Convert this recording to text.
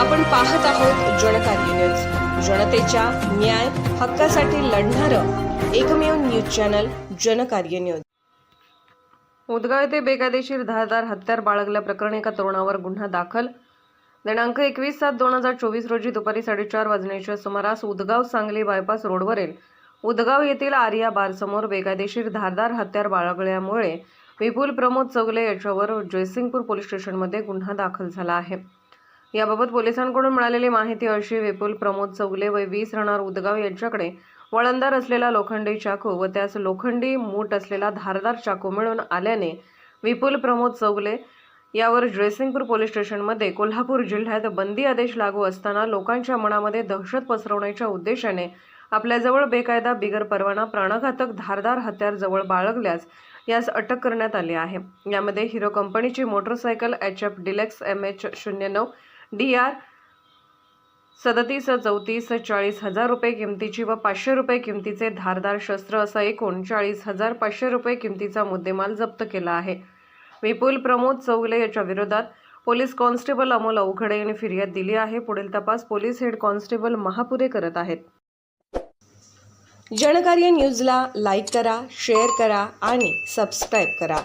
आपण पाहत आहोत जनकार्य न्यूज. जनतेच्या न्याय हक्कासाठी लढणारं एकमेव news channel Janakarya news. Udgaon येथे बेकायदेशीर धारदार हत्यार बाळगल्याप्रकरणी एका तरुणावर गुन्हा दाखल. दिनांक एकवीस सात दोन हजार चोवीस रोजी दुपारी साडेचार वाजण्याच्या सुमारास उदगाव सांगली बायपास रोडवरील उदगाव येथील आर्या बारसमोर बेकायदेशीर धारदार हत्यार बाळगल्यामुळे विपुल प्रमोद चौगले याच्यावर जयसिंगपूर पोलीस स्टेशनमध्ये गुन्हा दाखल झाला आहे. याबाबत पोलिसांकडून मिळालेली माहिती अशी विपुल प्रमोद चौगले व वीस राहणार उदगाव यांच्याकडे. वळणदार असलेला लोखंडी चाकू व त्यास लोखंडी मूठ असलेला धारदार चाकू मिळून आल्याने विपुल प्रमोद चौगले यावर ड्रेसिंगपूर पोलीस स्टेशनमध्ये कोल्हापूर जिल्ह्यात बंदी आदेश लागू असताना लोकांच्या मनामध्ये दहशत पसरवण्याच्या उद्देशाने आपल्याजवळ बेकायदा बिगर परवाना प्राणघातक धारदार हत्यार जवळ बाळगल्यास यास अटक करण्यात आली आहे. यामध्ये हिरो कंपनीची motorcycle H F Deluxe M H शून्य नऊ डी आर सदतीस चौतीस चाळीस हजार रुपये किमतीची व पाचशे रुपये किमतीचे धारदार शस्त्र असा एकूण चाळीस हजार पाचशे रुपये किमतीचा मुद्देमाल जप्त केला आहे. विपुल प्रमोद चौगले याच्या विरोधात पोलीस कॉन्स्टेबल अमोल अवघडे यांनी फिर्याद दिली आहे. पुढील तपास पोलीस हेड कॉन्स्टेबल महापुरे करत आहेत. जनकार्य न्यूजला लाईक करा शेअर करा आणि सबस्क्राईब करा.